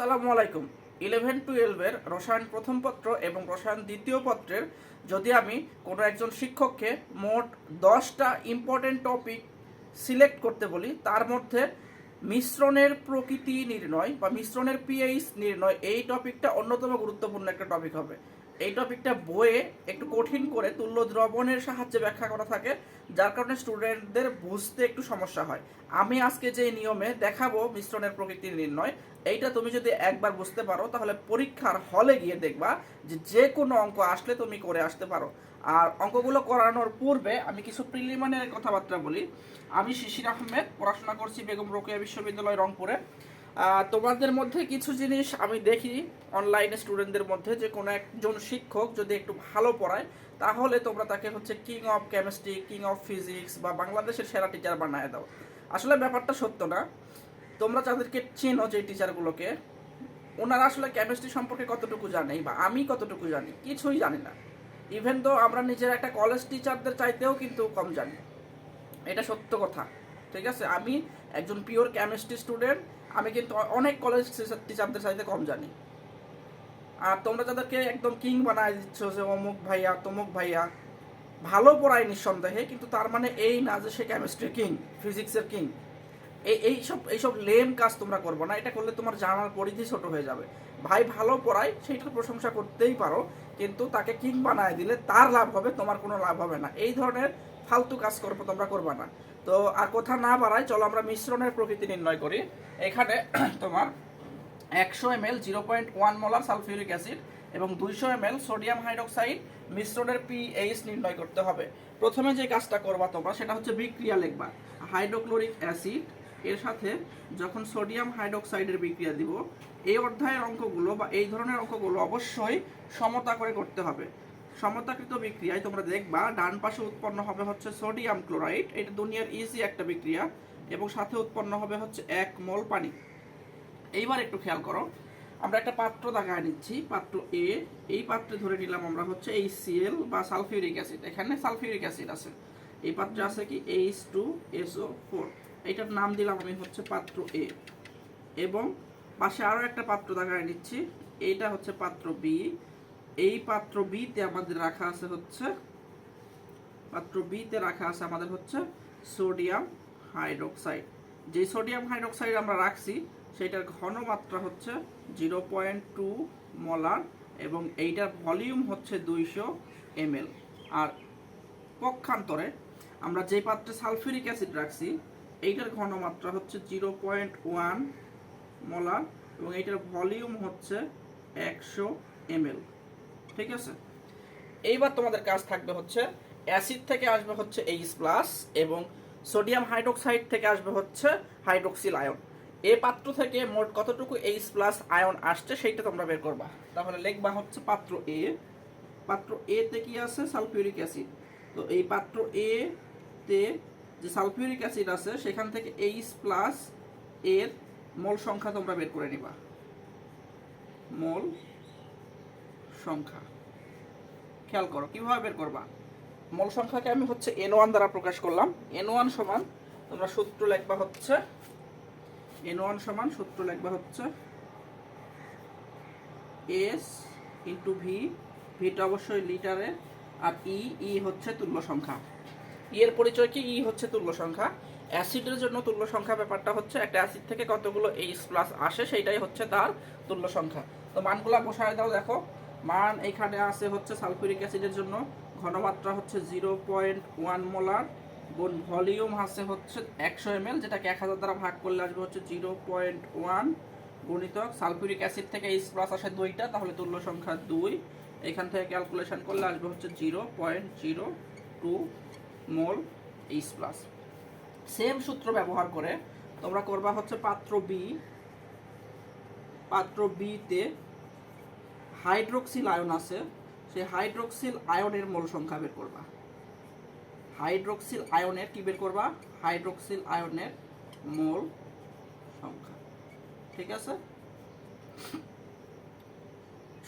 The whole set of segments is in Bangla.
আসসালামু আলাইকুম। ইলেভেন টুয়েলভের রসায়ন প্রথম পত্র এবং রসায়ন দ্বিতীয় পত্রের যদি আমি কোনো একজন শিক্ষককে মোট দশটা ইম্পর্টেন্ট টপিক সিলেক্ট করতে বলি, তার মধ্যে মিশ্রণের প্রকৃতি নির্ণয় বা মিশ্রণের পিএইচ নির্ণয়, এই টপিকটা অন্যতম গুরুত্বপূর্ণ একটা টপিক হবে। এই টপিকটা বইয়ে একটু কঠিন করে তুল্য দ্রবণের সাহায্যে ব্যাখ্যা করা থাকে, যার কারণে স্টুডেন্টদের বুঝতে একটু সমস্যা হয়। আমি আজকে যে নিয়মে দেখাবো মিশ্রণের প্রকৃতি নির্ণয়, এইটা তুমি যদি একবার বুঝতে পারো, তাহলে পরীক্ষার হলে গিয়ে দেখবা যে যে কোনো অঙ্ক আসলে তুমি করে আসতে পারো। আর অঙ্কগুলো করানোর পূর্বে আমি কিছু প্রিলিমিনারি কথাবার্তা বলি। আমি শিশির আহমেদ, পড়াশোনা করছি বেগম রোকেয়া বিশ্ববিদ্যালয় রংপুরে। তোমাদের মধ্যে কিছু জিনিস আমি দেখি অনলাইনে স্টুডেন্টদের মধ্যে, যে কোনো একজন শিক্ষক যদি একটু ভালো পড়ায়, তাহলে তোমরা তাকে হচ্ছে king of chemistry king of physics বা বাংলাদেশের সেরা টিচার বানায় দাও। আসলে ব্যাপারটা সত্য না। তোমরা যাদেরকে চেনো যে টিচারগুলোকে ওনারা আসলে কেমিস্ট্রি সম্পর্কে কতটুকু জানে বা আমি কতটুকু জানি, কিছুই জানি না। ইভেন তো আমরা নিজের একটা কলেজ টিচারদের চাইতেও কিন্তু কম জানি। এটা সত্য কথা। ঠিক আছে? আমি একজন পিওর কেমিস্ট্রি স্টুডেন্ট আমি কিন্তু অনেক কলেজ টিচারদের চাইতে কম জানি। আর তোমরা যাদেরকে একদম কিং বানায় দিচ্ছ যে, অমুক ভাইয়া, তমুক ভাইয়া, ভালো পড়ায় নিঃসন্দেহে, কিন্তু তার মানে এই না যে সে কেমিস্ট্রি কিং ফিজিক্সের কিং এই এইসব এইসব লেম কাজ তোমরা করব না। এটা করলে তোমার জানার পরিধি ছোট হয়ে যাবে। ভাই ভালো পড়ায় সেইটার প্রশংসা করতেই পারো, কিন্তু তাকে কিং বানায় দিলে তার লাভ হবে, তোমার কোনো লাভ হবে না। এই ধরনের ফালতু কাজ করব তোমরা করবা না। তো, আর কথা না বাড়ায়, চলো আমরা মিশ্রণের প্রকৃতি নির্ণয় করি। এখানে তোমার একশো M L zero point one molar sulphuric acid এবং দুইশো এম এল সোডিয়াম হাইড্রোক্সাইড মিশ্রণের পিএইচ নির্ণয় করতে হবে। প্রথমে যে কাজটা করবা তোমরা, সেটা হচ্ছে বিক্রিয়া লিখবা। হাইড্রোক্লোরিক অ্যাসিড এর সাথে যখন সোডিয়াম হাইড্রোক্সাইডের বিক্রিয়া দিব, এই অধ্যায়ের অঙ্কগুলো বা এই ধরনের অঙ্কগুলো অবশ্যই সমতা করে করতে হবে। সমতাকৃত বিক্রিয়ায় তোমরা দেখবা, ডান পাশে উৎপন্ন হবে হচ্ছে সোডিয়াম ক্লোরাইড, এটা দুনিয়ার ইজি একটা বিক্রিয়া, এবং সাথে উৎপন্ন হবে হচ্ছে এক মল পানি। এইবার একটু খেয়াল করো, আমরা একটা পাত্র দেখায় নিচ্ছি, পাত্র এ এই পাত্রে ধরে নিলাম আমরা হচ্ছে এই সিএল বা সালফিউরিক অ্যাসিড, এখানে সালফিউরিক অ্যাসিড আছে। এই পাত্রে আছে কি এইচ টু এসও ফোর এইটার নাম দিলাম আমি হচ্ছে পাত্র এ। এবং পাশে আরও একটা পাত্র দেখায় নিচ্ছি, এইটা হচ্ছে পাত্র বি। এই পাত্র বিতে আমাদের রাখা আছে হচ্ছে, পাত্র বিতে রাখা আছে আমাদের হচ্ছে সোডিয়াম হাইড্রোক্সাইড। যে সোডিয়াম হাইড্রোক্সাইড আমরা রাখছি, সেটার ঘনমাত্রা হচ্ছে জিরো পয়েন্ট টু মলার এবং এইটার ভলিউম হচ্ছে দুইশো এমএল। আর পক্ষান্তরে আমরা যে পাত্রে সালফিউরিক অ্যাসিড রাখছি এইটার ঘনমাত্রা হচ্ছে জিরো পয়েন্ট ওয়ান মলার এবং এইটার ভলিউম হচ্ছে একশো এমএল। ঠিক আছে? এইবার তোমাদের কাজ থাকবে হচ্ছে অ্যাসিড থেকে আসবে হচ্ছে এইচ প্লাস এবং সোডিয়াম হাইড্রোক্সাইড থেকে আসবে হচ্ছে হাইড্রোক্সিল আয়ন। এ পাত্র থেকে মোট কতটুকু এইচ প্লাস আয়ন আসছে সেইটা তোমরা বের করবা। তাহলে লিখবা হচ্ছে পাত্র এ পাত্র এ তে কি আছে? Sulphuric acid. তো এই পাত্র এ তে যে সালফিউরিক অ্যাসিড আছে, সেখান থেকে এইচ প্লাস এর মোল সংখ্যা তোমরা বের করে নিবা। মোল সংখ্যা। খেয়াল করো, কীভাবে বের করবা? মোল সংখ্যাকে আমি হচ্ছে এন ওয়ান দ্বারা প্রকাশ করলাম। এন ওয়ান সমান, তোমরা সূত্র লিখবা হচ্ছে এন ওয়ান সমান সূত্র লিখবা হচ্ছে এস ইন্টু ভি ভিটা অবশ্যই লিটারে আর ই ই হচ্ছে তুল্য সংখ্যা। এর পরিচয় কি? ই হচ্ছে তুল্য সংখ্যা। অ্যাসিডের জন্য তুল্য সংখ্যা ব্যাপারটা হচ্ছে একটা অ্যাসিড থেকে কতগুলো এইচ প্লাস আসে, সেইটাই হচ্ছে তার তুল্য সংখ্যা। তো মানগুলা বসায় দাও, দেখো। মান এখানে আছে হচ্ছে সালফিউরিক অ্যাসিডের জন্য। ঘনমাত্রা হচ্ছে জিরো পয়েন্ট ওয়ান মোলার গুণ ভলিউম আছে হচ্ছে একশো এম যেটাকে এক হাজার দ্বারা ভাগ করলে আসবে হচ্ছে জিরো পয়েন্ট ওয়ান গুণিতক। সালফিউরিক অ্যাসিড থেকে এইচ প্লাস আসে দুইটা, তাহলে তুল্য সংখ্যা দুই। এখান থেকে ক্যালকুলেশন করলে আসবে হচ্ছে zero point zero two mole H plus same সূত্র ব্যবহার করে তোমরা করবা হচ্ছে পাত্র বি পাত্র বিতে হাইড্রোক্সিল আয়ন আছে, সেই হাইড্রোক্সিল আয়নের মোল সংখ্যা বের করবা। হাইড্রোক্সিল আয়নের কি বের করবা? হাইড্রোক্সিল আয়নের মোল সংখ্যা। ঠিক আছে?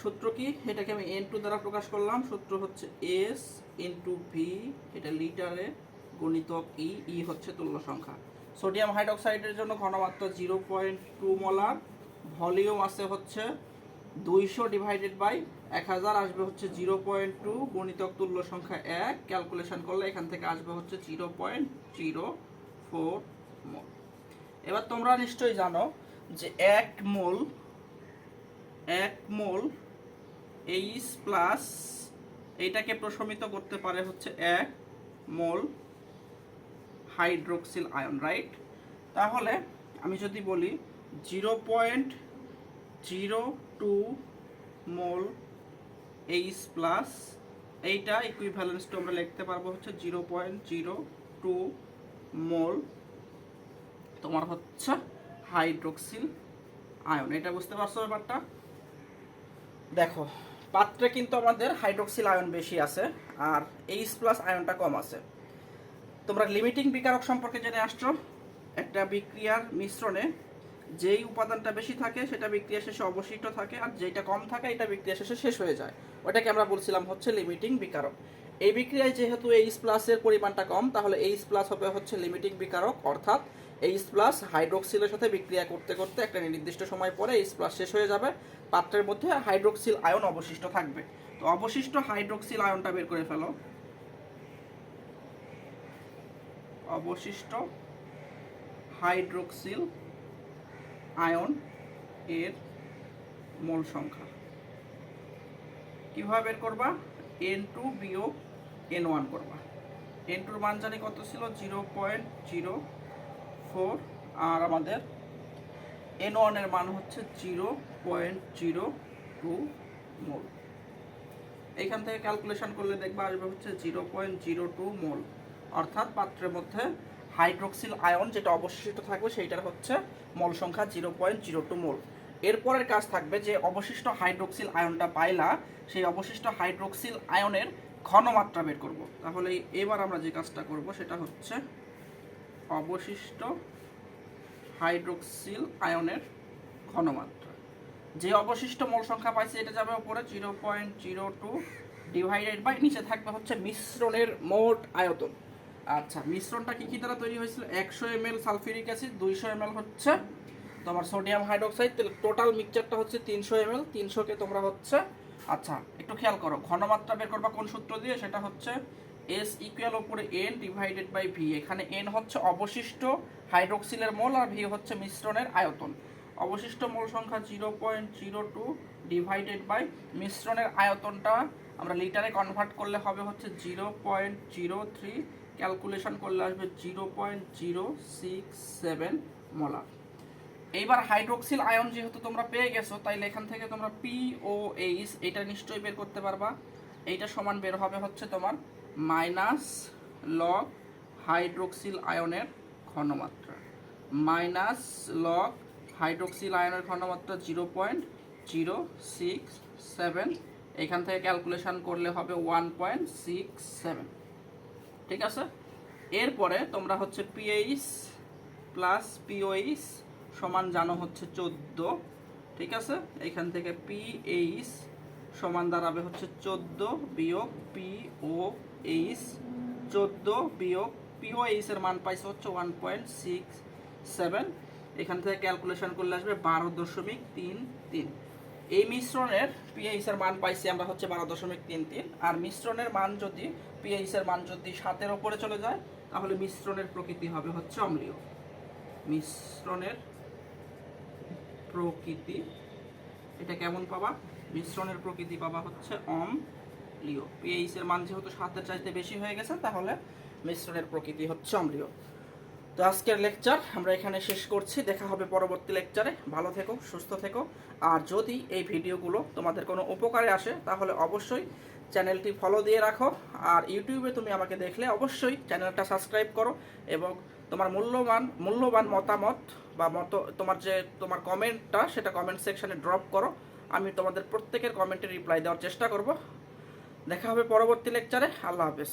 সূত্র কি? এটাকে আমি এন টু দ্বারা প্রকাশ করলাম। সূত্র হচ্ছে এস ইন্টু ভি এটা লিটারে গণিতক ই ই হচ্ছে তুল্য সংখ্যা। সোডিয়াম হাইড্রোক্সাইডের জন্য ঘনমাত্রা zero point two molar. Volume আছে হচ্ছে দুইশো ডিভাইডেড বাই এক হাজার, আসবে হচ্ছে জিরো পয়েন্ট টু গণিতক তুল্য সংখ্যা এক। ক্যালকুলেশন করলে এখান থেকে আসবে হচ্ছে zero point zero four mole. এবার তোমরা নিশ্চয়ই জানো যে এক মোল এক মোল এইচ প্লাস এইটাকে প্রশমিত করতে পারে হচ্ছে এক মোল হাইড্রোক্সিল আয়ন রাইট তাহলে আমি যদি বলি zero point zero two mole H plus এইটা ইকুইভ্যালেন্সটা আমরা লিখতে পারব হচ্ছে zero point zero two mole তোমার হচ্ছে হাইড্রোক্সিল আয়ন। এটা বুঝতে পারছ ব্যাপারটা? দেখো পাত্রে কিন্তু আমাদের হাইড্রোক্সিল আয়ন বেশি আছে আর এইচ প্লাস আয়নটা কম আছে। তোমরা লিমিটিং বিকারক সম্পর্কে জেনে আসছো। একটা বিক্রিয়ার মিশ্রণে যেই উপাদানটা বেশি থাকে, সেটা বিক্রিয়া শেষে অবশিষ্ট থাকে আর যেটা কম থাকে, এটা বিক্রিয়া শেষে শেষ হয়ে যায়। ওটাকে আমরা বলছিলাম হচ্ছে লিমিটিং বিকারক। এই বিক্রিয়ায় যেহেতু এইচ প্লাসের পরিমাণটা কম, তাহলে এইচ প্লাস হবে হচ্ছে লিমিটিং বিকারক, অর্থাৎ এইচ প্লাস হাইড্রোক্সিলের সাথে বিক্রিয়া করতে করতে একটা নির্দিষ্ট সময় পরে এইচ প্লাস শেষ হয়ে যাবে। পাত্রের মধ্যে হাইড্রোক্সিল আয়ন অবশিষ্ট থাকবে। তো অবশিষ্ট হাইড্রোক্সিল আয়নটা বের করে ফেলো। অবশিষ্ট হাইড্রোক্সিল আয়ন এর মোল সংখ্যা। কীভাবে বের করবা? এন টু বিয়োগ এন ওয়ান করবা। এন টুর মান জানি কত ছিল? জিরো পয়েন্ট জিরো ফোর, আর আমাদের এন ওয়ানের মান হচ্ছে zero point zero two mole এইখান থেকে ক্যালকুলেশন করলে দেখবা আসবে হচ্ছে zero point zero two mole অর্থাৎ পাত্রের মধ্যে হাইড্রোক্সিল আয়ন যেটা অবশিষ্ট থাকবে সেইটার হচ্ছে মোল সংখ্যা zero point zero two mole এরপরের কাজ থাকবে যে অবশিষ্ট হাইড্রোক্সিল আয়নটা পাইলা, সেই অবশিষ্ট হাইড্রোক্সিল আয়নের ঘনমাত্রা বের করব। তাহলে এবার আমরা যে কাজটা করব সেটা হচ্ছে অবশিষ্ট হাইড্রোক্সিল আয়নের ঘনমাত্রা। যে অবশিষ্ট মোল সংখ্যা পাইছে, এটা যাবে উপরে zero point zero two divided by নিচে থাকবে হচ্ছে মিশ্রণের মোট আয়তন। আচ্ছা মিশ্রণটা কি কি দ্বারা তৈরি হয়েছিল? একশো এম এল সালফিউরিক অ্যাসিড, দুইশো এম হচ্ছে তোমার সোডিয়াম হাইড্রোক্সাইড টোটাল মিক্সচারটা হচ্ছে তিনশো এম এল তিনশোকে তোমরা হচ্ছে আচ্ছা একটু খেয়াল করো, ঘনমাত্রা বের করবা কোন সূত্র দিয়ে? সেটা হচ্ছে এস ইকুয়াল উপরে এন ডিভাইডেড বাই ভি এখানে এন হচ্ছে অবশিষ্ট হাইড্রোক্সিলের মোল আর ভি হচ্ছে মিশ্রণের আয়তন। অবশিষ্ট মোল সংখ্যা zero point zero two divided by মিশ্রণের আয়তনটা আমরা লিটারে কনভার্ট করলে হবে হচ্ছে zero point zero three calculation করলে আসবে zero point zero six seven molar এইবার হাইড্রোক্সিল আয়ন যেহেতু তোমরা পেয়ে গেছো, তাইলে এখান থেকে তোমরা পি ও এইচ এটা নিশ্চয়ই বের করতে পারবা। এইটা সমান বের হবে হচ্ছে তোমার মাইনাস লগ হাইড্রোক্সিল আয়নের ঘনমাত্রা। মাইনাস লগ হাইড্রোক্সিল আয়নের ঘনমাত্রা zero point zero six seven. এখান থেকে ক্যালকুলেশন করলে হবে ওয়ান পয়েন্ট সিক্স সেভেন। ঠিক আছে? এরপরে তোমরা হচ্ছে পিএইচ প্লাস পিওইচ সমান জানো হচ্ছে চোদ্দ। ঠিক আছে? এখান থেকে পিএইচ সমান দাঁড়াবে হচ্ছে চোদ্দ বিয়োগ পি ও এইচ। চোদ্দ বিয়োগ পিও এইচের মান পাইছে হচ্ছে ওয়ান পয়েন্ট সিক্স সেভেন। এখান থেকে ক্যালকুলেশন করলে আসবে বারো দশমিক তিন তিন। এই মিশ্রণের পিএইচ এর মান পাইছি আমরা হচ্ছে বারো দশমিক তিন তিন। আর মিশ্রণের মান যদি পিএইচ এর মান যদি সাতের ওপরে চলে যায়, তাহলে মিশ্রণের প্রকৃতি হবে হচ্ছে অম্লীয়। মিশ্রণের প্রকৃতি, এটা কেমন পাবা? মিশ্রণের প্রকৃতি পাবা হচ্ছে অম্লীয় পিএইচ এর মান যেহেতু সাতের চাইতে বেশি হয়ে গেছে, তাহলে মিশ্রণের প্রকৃতি হচ্ছে অম্লীয় তো আজকের লেকচার আমরা এখানে শেষ করছি। দেখা হবে পরবর্তী লেকচারে। ভালো থেকো, সুস্থ থেকো। আর যদি এই ভিডিওগুলো তোমাদের কোনো উপকারে আসে, তাহলে অবশ্যই চ্যানেলটি ফলো দিয়ে রাখো। আর ইউটিউবে তুমি আমাকে দেখলে অবশ্যই চ্যানেলটা সাবস্ক্রাইব করো এবং তোমার মূল্যবান মূল্যবান মতামত বা মত, তোমার যে, তোমার কমেন্টটা সেটা কমেন্ট সেকশনে ড্রপ করো। আমি তোমাদের প্রত্যেকের কমেন্টে রিপ্লাই দেওয়ার চেষ্টা করব। দেখা হবে পরবর্তী লেকচারে আল্লাহ হাফেজ।